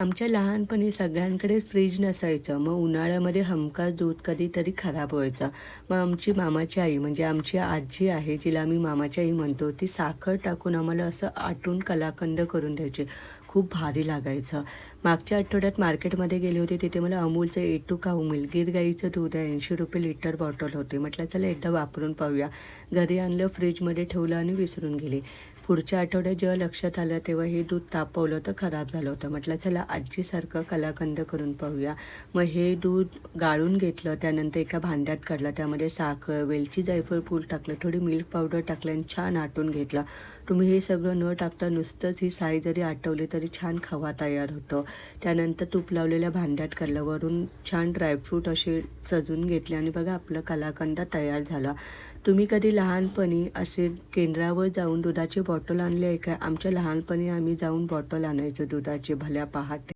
आमच्या लहानपणी सगळ्यांकडे फ्रीज नसायचं. मग उन्हाळ्यामध्ये हमखास दूध कधीतरी खराब व्हायचं. मग आमची मामाची आई म्हणजे आमची आजी आहे जिला आम्ही मामाची आई म्हणतो ती साखर टाकून आम्हाला असं आटून कलाकंद करून द्यायची. खूप भारी लागायचं. मागच्या आठवड्यात मार्केटमध्ये गेले होते तिथे मला अमूलचं A two cow milk Gir गाईचं दूध आहे ऐंशी रुपये लिटर बॉटल होते. म्हटलं चला एकदा वापरून पाहूया. घरी आणलं फ्रीजमध्ये ठेवलं आणि विसरून गेले. पुढच्या आठवड्यात जेव्हा लक्षात आलं तेव्हा हे दूध तापवलं तर खराब झालं होतं. म्हटलं चला आजीसारखं कलाकंद करून पाहूया. मग हे दूध गाळून घेतलं त्यानंतर एका भांड्यात काढलं त्यामध्ये साखर वेलची जायफळ पूल टाकलं थोडी मिल्क पावडर टाकलं आणि छान आटून घेतलं. तुम्ही हे सगळं न टाकता नुसतंच ही साई जरी आटवली तरी छान खवा तयार होतो. त्यानंतर तूप लावलेल्या भांड्यात काढलं वरून छान ड्रायफ्रूट असे सजून घेतले आणि बघा आपलं कलाकंद तयार झाला. तुम्ही कधी लहानपणी असे केंद्रावर जाऊन दुधाची बॉटल आणली आहे का? आमच्या लहानपणी आम्ही जाऊन बॉटल आणायचो दुधाची भल्या पहाट.